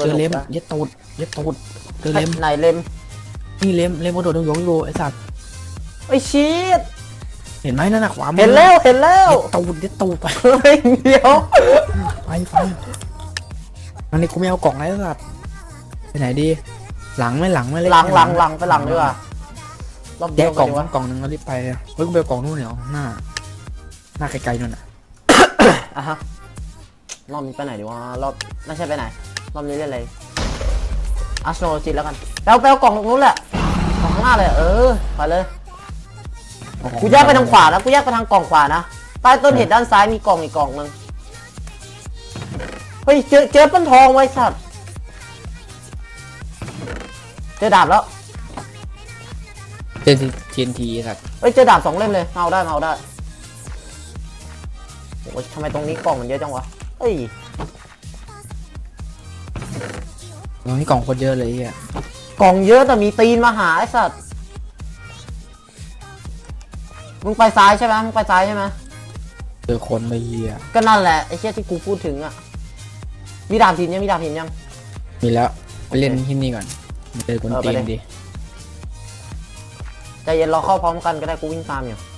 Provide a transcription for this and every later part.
เจอเล็มสนุกนะเย็ดตูดเย็ดตูดเจอเล็มไหนเล็มนี่เล็มเล็มกระโดดยงๆอยู่ไอ้สัตว์ไอ้ยชีดเห็นไหมนั่นน่ะขวามือเห็นแล้วเห็นแล้วเย็ดตูดเย็ดตูดไปเฮ้ยเดี๋ยวไปไปอันนี้กูไม่เอากล่องแล้วไอ้สัตว์ไปไหนดี หลังไหม่หลังไหม่เล็กหลังหลังหลังไปหลังดีกว่ารอบแยเดียกวกล่กัอนงดีวะกล่องหนึงแล้วรีบไปเลยเฮ้ยกูไปเอากล่องนู่นเนี่ยเอาหน้าหน้าไกลๆนู่นน่ะอะฮะรอบนี้ไปไหนดีวะรอบไม่ใช่ไปไหน รอบนี้เล่นอะไรอาร์โนจิตแล้วกันแปลวแปลวกล่องตรงนู้นแหละกล่องข้างหน้าเลยเออไปเลยกูแยกไปทางขวานะกูแยกไปทางกล่องขวานะใต้ต้นเห็ดด้านซ้ายมีกล่องอีกกล่องหนึงเฮ้ยเจอเจอต้นทองไว้สัตว์เจอดาบแล้วเจอทีนทีสัตว์เฮ้ยเจอดาบสองเล่มเลยมาเอาได้มาเอาได้โอ้ยทำไมตรงนี้กล่องมันเยอะจังวะเฮ้ย ตรงนี้กล่องโคตรเยอะเลยไอ้เฮียกล่องเยอะแต่มีตีนมาหาไอ้สัตว์ มึงไปซ้ายใช่ไหมมึงไปซ้ายใช่ไหมเจอคนไปเฮียก็นั่นแหละไอ้เชี่ยที่กูพูดถึงอะมีดาบหินยังมีดาบหินยัง มีแล้วไปเล่นที่นี่ก่อนเจอคนเออตีไปนเลยดิใจเย็นรอเข้าพร้อมกันก็ได้กูวิ่งตามอยู่ห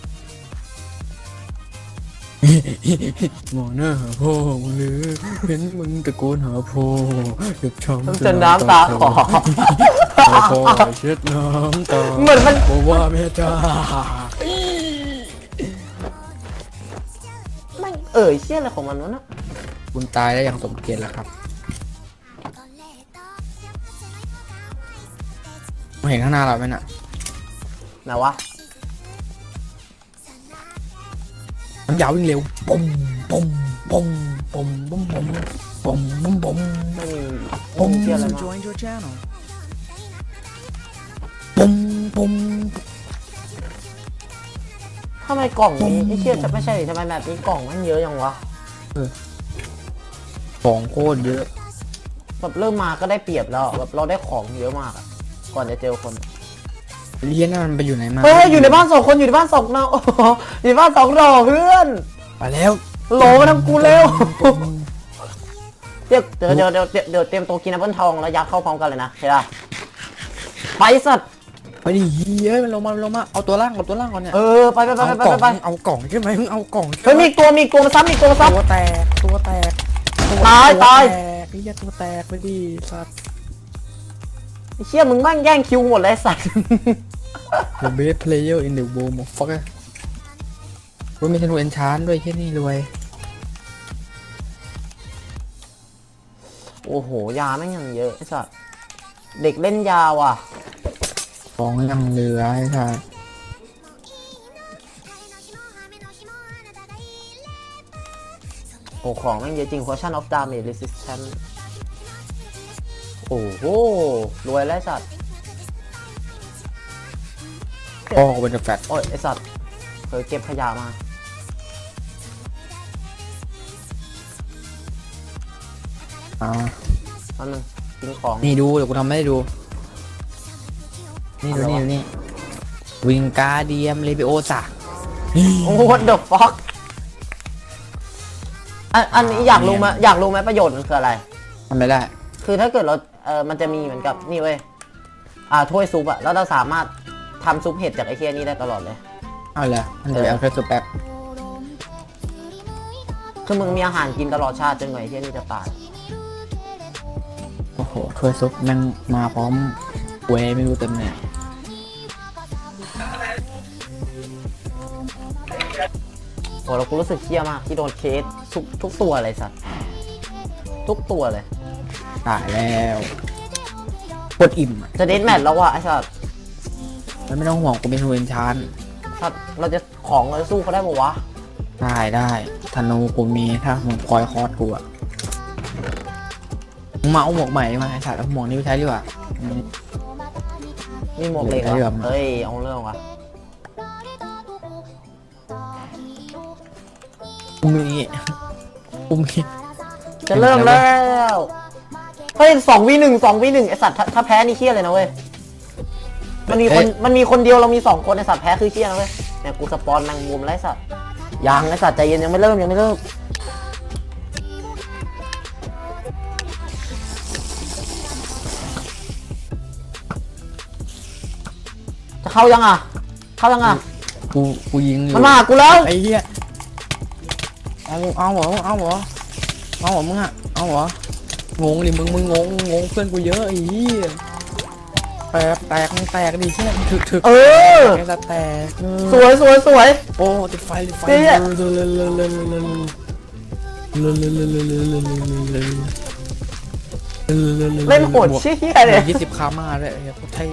มอหน้าหาพ่อมึงเลยเห็นมึงตะโกนหาพ่อหยุดช้ำต้องจนน้ำตาขอขอพ่อเช็ดน้ำตาเหมือนมันเพราะว่าแม่จ้าไม่เอ่ยเชี่ยอะไรของมันวะนะคุณตายแล้วอย่างสมเกียรติแล้วครับมาเห็นข้างหน้าเราไหมน่ะไหนวะ น้ำยาววิ่งเร็วปุ่มปุ่มปุ่มปุ่มปุ่มปุ่มปุ่มปุ่มปุ่มไม่มีปุ่มไม่มีเชี่ยอะไรมา join your channel ปุ่มปุ่มทำไมกล่องนี้ไอ้เชี่ยจะไม่ใช่ดิทำไมแบบนี้กล่องมันเยอะยังวะของโคตรเยอะ แบบเริ่มมาก็ได้เปรียบแล้วอะแบบเราได้ของเยอะมากอะก่อนจะเจอคน เลี้ยนนั่นมันไปอยู่ไหนมาเฮ้ยอยู่ในบ้านสองคนอยู่ในบ้านสองเราโอ้โหอยู่ในบ้านสองดอกเพื่อนไปแล้ว โหลมาทำกูเร็วเดี๋ยวเดี๋ยวเดี๋ยวเดี๋ยวเดี๋ยวเดี๋ยวเตรียมตัวกินแอปเปิลทองแล้วยัดเข้าพร้อมกันเลยนะเฮ้ยล่ะไปสัตว์ไปดิเฮ้ยมันลงมามันลงมาเอาตัวล่างกับตัวล่างก่อนเนี่ยเออไปไปไปเอาไปกล่องไปไปเอากล่องใช่ไหมมึงเอากล่องใช่ไหเฮ้ยมีอีกตัวมีอีกตัวมาซ้ำมีอีกตัวมาซ้ตัวแตกตัวแตกตัวตายตายแตกไอ้เหี้ยตัวแตกไปดิสัตว์ำไอ้ เชี่ยมึงแม่งแย่งคิวหมดเลยไอ้สัตว์ The best player in the world มฟักอะว่ามีธนูเอนชานด้วยแค่นี้รวย โอ้โห ยาแม่งยังเยอะไอ้สัตว์ เด็กเล่นยาว่ะ ของยังเหลือไอ้สัตว์โอ้ของแม่งเยอะจริง Potion of Damage Resistance โอ้โห รวยแล้วไอ้สัตว์พ่อเป็นแฟตโอ้ยไอสัตว์เคยเก็บขยะมา อ่าตอนนึงกินของ นี่ดูเดี๋ยวกูทำให้ดู นี่ดูอะไรนี่วะดูนี่ วิงการเดียมเลเบโอสะโอ้ what the fuck อันอันนี้อยากรู้ไหมอยากรู้ไหมประโยชน์มันคืออะไรทำไม่ได้ คือถ้าเกิดเรา เออมันจะมีเหมือนกับนี่เว้ยอ่าถ้วยซุปอะแล้วเราสามารถทำซุปเห็ดจากไอ้เคียนี่ได้ตลอดเลยเอาเลยมันจะไปเอาแค่สุดแป๊บคือมึงมีอาหารกินตลอดชาติจนกว่าไอ้เคียนี่จะตายโอ้โหถ้วยซุปแม่งมาพร้อมเวย์ไม่รู้เต็มเนี่ยโอ้เรากูรู้สึกเคียมากที่โดนเคสทุกทุกตัวเลยสัตว์ทุกตัวเลย ตายแล้วโคตรอิ่มอะจะเดนแมทแล้วว่ะไอ้สัตว์แล้วไม่ต้องห่วงกูเป็นธนูเอนชานสัตว์เราจะของเราจะสู้เขาได้ปะวะได้ได้ธนูกูมีถ้ามึงคอยคอร์สกูอะมึงมาเอาหมวกใหม่มาไอ้สัตว์เอาหมวกนี้ไปใช้ดีกว่ามีหมวกเหล็กเหรเหลืออเฮ้ยเอาเรื่องว่ะกูมีกูมี จะเริ่มแล้วเฮ้ยสองวีหนึ่งสองวีหนึ่งไอสัตว์ถ้าแพ้นี่เครียดเลยนะเว้ย มันมีคนมันมีคนเดียวเรามีสองคนไอสัตว์แพ้คือเครียดนะเว้ยเนี่ยกูสปอนแมงมุมแล้วไรสัตว์ยังไอสัตว์ใจเย็นยังไม่เริ่มยังไม่เริ่มจะเข้ายังอะ เข้ายังอะ กูกูยิงอยู่มันมากูแล้ว ไอ้เหี้ยเอาเอาเหรอเอาเหรอเอาเหรอมึงอะเอาเหรอ งงดิมึงมึงงงงงเพื่อนกูเยอะไอ้เหี้ยแตกแตกมึงแตกดิเหี้ยมึงถึกถึกเออแกจะแตกสวยสวยสวย โอ้ติดไฟติดไฟเหี้ยเล่นโหดเชี่ยเลย ยี่สิบคามาเลยโคตรเท่